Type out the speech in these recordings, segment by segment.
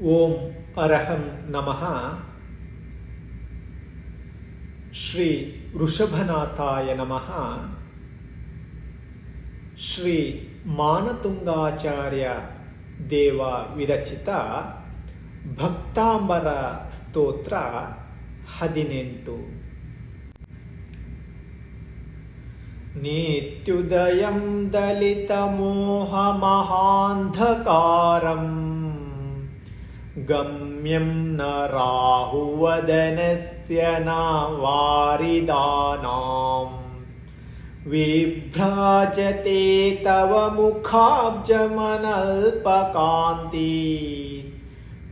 ஓம் அரகம் நமஹா ஸ்ரீ ಋಷಭನಾಥಾಯ ನಮಃ ಶ್ರೀ ಮಾನತುಂಗಾಚಾರ್ಯ ದೇವ ವಿರಚಿತ ಭಕ್ತಾಂಬರ ಸ್ತೋತ್ರ ಹದಿನೆಂಟು ನಿತ್ಯುದಯಂ ದಲಿತ ಮೋಹ ಮಹಾಂಧಕಾರಂ गम्यं न राहुवदनस्य न वारिदानाम् विभ्राजते तव मुखाब्जमनल्पकान्ति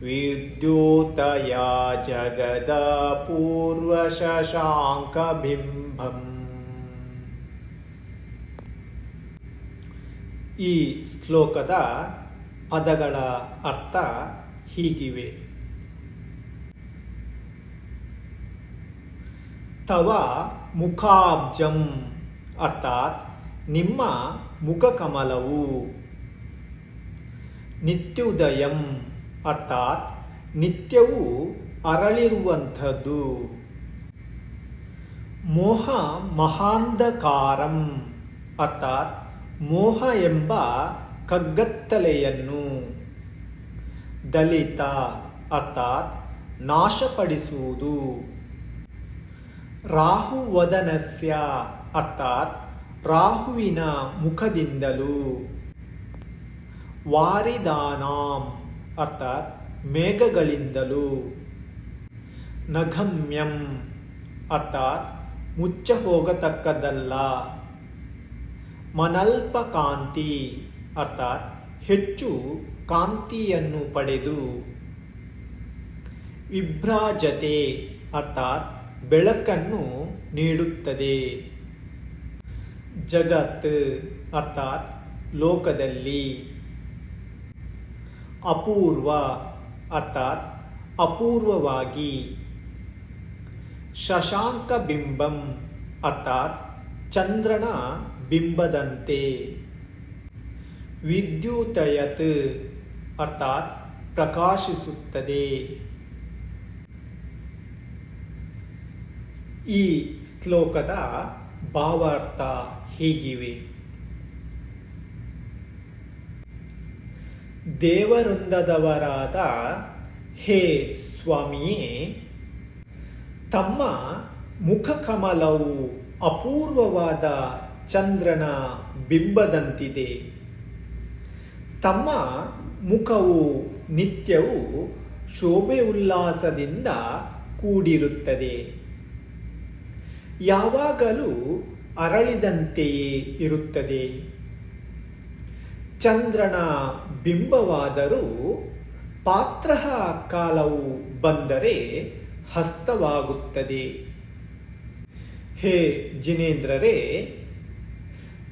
विद्युतया जगदपूर्वशशाङ्कबिम्बम् ಈ ಶ್ಲೋಕದ ಪದಗಳ ಅರ್ಥ ಹೀಗಿವೆ. ತವ ಮುಖಾಬ್ಜಂ ಅರ್ಥಾತ್ ನಿಮ್ಮ ಮುಖಕಮಲವು. ನಿತ್ಯುದಯಂ ಅರ್ಥಾತ್ ನಿತ್ಯವೂ ಅರಳಿರುವಂಥದ್ದು. ಮೋಹ ಮಹಾಂಧಕಾರಂ ಅರ್ಥಾತ್ ಮೋಹ ಎಂಬ ಕಗ್ಗತ್ತಲೆಯನ್ನು. ದಲಿತ ಅರ್ಥಾತ್ ನಾಶಪಡಿಸುವುದು. ರಾಹುವದನಸ್ಯ ಅರ್ಥಾತ್ ರಾಹುವಿನ ಮುಖದಿಂದಲೂ. ವಾರಿದಾನಾಂ ಅರ್ಥಾತ್ ಮೇಘಗಳಿಂದಲೂ. ನಗಮ್ಯಂ ಅರ್ಥಾತ್ ಮುಚ್ಚ ಹೋಗತಕ್ಕದ್ದಲ್ಲ ಮನಲ್ಪ ಕಾಂತಿ ಅರ್ಥಾತ್ ಹೆಚ್ಚು ಕಾಂತಿಯನ್ನು ಪಡೆದು ವಿಭ್ರಾಜತೆ ಅರ್ಥಾತ್ ಬೆಳಕನ್ನು ನೀಡುತ್ತದೆ. ಜಗತ್ ಅರ್ಥಾತ್ ಲೋಕದಲ್ಲಿ. ಅಪೂರ್ವ ಅರ್ಥಾತ್ ಅಪೂರ್ವವಾಗಿ. ಶಶಾಂಕ ಬಿಂಬಂ ಅರ್ಥಾತ್ ಚಂದ್ರನ ಬಿಂಬದಂತೆ. ವಿದ್ಯುತಯತ್ ಅರ್ಥಾತ್ ಪ್ರಕಾಶಿಸುತ್ತದೆ. ಈ ಶ್ಲೋಕದ ಭಾವಾರ್ಥ ಹೀಗಿವೆ. ದೇವವೃಂದದವರಾದ ಹೇ ಸ್ವಾಮಿಯೇ ತಮ್ಮ ಮುಖಕಮಲವು ಅಪೂರ್ವವಾದ ಚಂದ್ರನ ಬಿಂಬದಂತಿದೆ. ತಮ್ಮ ಮುಖವು ನಿತ್ಯವೂ ಶೋಭೆ ಉಲ್ಲಾಸದಿಂದ ಕೂಡಿರುತ್ತದೆ. ಯಾವಾಗಲೂ ಅರಳಿದಂತೆಯೇ ಇರುತ್ತದೆ. ಚಂದ್ರನ ಬಿಂಬವಾದರೂ ಪಾತ್ರ ಕಾಲವು ಬಂದರೆ ಹಸ್ತವಾಗುತ್ತದೆ. ಹೇ ಜಿನೇಂದ್ರರೇ,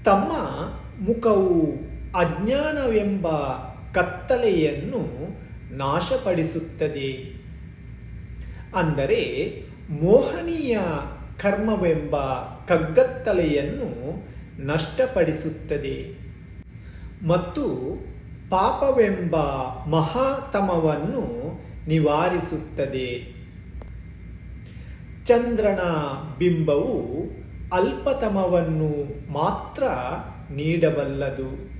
ತಮ್ಮ ಮುಖವು ಅಜ್ಞಾನವೆಂಬ ಕತ್ತಲೆಯನ್ನು ನಾಶಪಡಿಸುತ್ತದೆ. ಅಂದರೆ ಮೋಹನೀಯ ಕರ್ಮವೆಂಬ ಕಗ್ಗತ್ತಲೆಯನ್ನು ನಷ್ಟಪಡಿಸುತ್ತದೆ. ಮತ್ತು ಪಾಪವೆಂಬ ಮಹಾತಮವನ್ನು ನಿವಾರಿಸುತ್ತದೆ. ಚಂದ್ರನ ಬಿಂಬವು ಅಲ್ಪತಮವನ್ನು ಮಾತ್ರ ನೀಡಬಲ್ಲದು.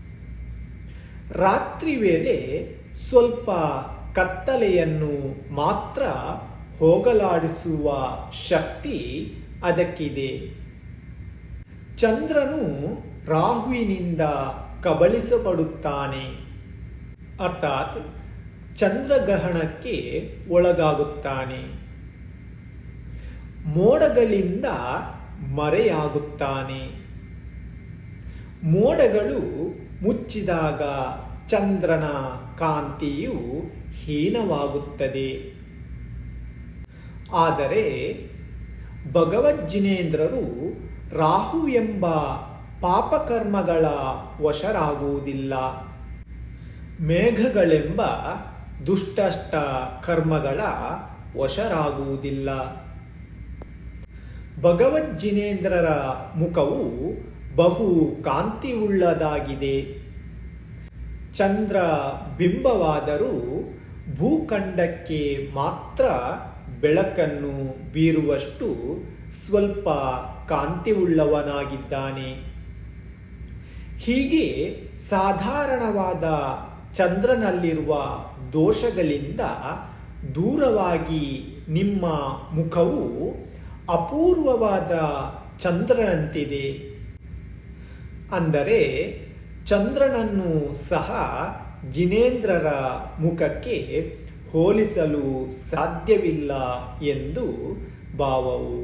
ರಾತ್ರಿ ವೇಳೆ ಸ್ವಲ್ಪ ಕತ್ತಲೆಯನ್ನು ಮಾತ್ರ ಹೋಗಲಾಡಿಸುವ ಶಕ್ತಿ ಅದಕ್ಕಿದೆ. ಚಂದ್ರನು ರಾಹುವಿನಿಂದ ಕಬಳಿಸಲ್ಪಡುತ್ತಾನೆ. ಅರ್ಥಾತ್ ಚಂದ್ರಗ್ರಹಣಕ್ಕೆ ಒಳಗಾಗುತ್ತಾನೆ. ಮೋಡಗಳಿಂದ ಮರೆಯಾಗುತ್ತಾನೆ. ಮೋಡಗಳು ಮುಚ್ಚಿದಾಗ ಚಂದ್ರನ ಕಾಂತಿಯು ಹೀನವಾಗುತ್ತದೆ. ಆದರೆ ಭಗವಜ್ಜಿನೇಂದ್ರರು ರಾಹು ಎಂಬ ಪಾಪಕರ್ಮಗಳ ವಶರಾಗುವುದಿಲ್ಲ. ಮೇಘಗಳೆಂಬ ದುಷ್ಟಷ್ಟ ಕರ್ಮಗಳ ವಶರಾಗುವುದಿಲ್ಲ. ಭಗವಜ್ಜಿನೇಂದ್ರರ ಮುಖವು ಬಹು ಕಾಂತಿಯುಳ್ಳದಾಗಿದೆ ಚಂದ್ರ ಬಿಂಬವಾದರೂ ಭೂಖಂಡಕ್ಕೆ ಮಾತ್ರ ಬೆಳಕನ್ನು ಬೀರುವಷ್ಟು ಸ್ವಲ್ಪ ಕಾಂತಿವುಳ್ಳವನಾಗಿದ್ದಾನೆ. ಹೀಗೆ ಸಾಧಾರಣವಾದ ಚಂದ್ರನಲ್ಲಿರುವ ದೋಷಗಳಿಂದ ದೂರವಾಗಿ ನಿಮ್ಮ ಮುಖವು ಅಪೂರ್ವವಾದ ಚಂದ್ರನಂತಿದೆ. ಅಂದರೆ ಚಂದ್ರನನ್ನು ಸಹ ಜಿನೇಂದ್ರರ ಮುಖಕ್ಕೆ ಹೋಲಿಸಲು ಸಾಧ್ಯವಿಲ್ಲ ಎಂದು ಭಾವವು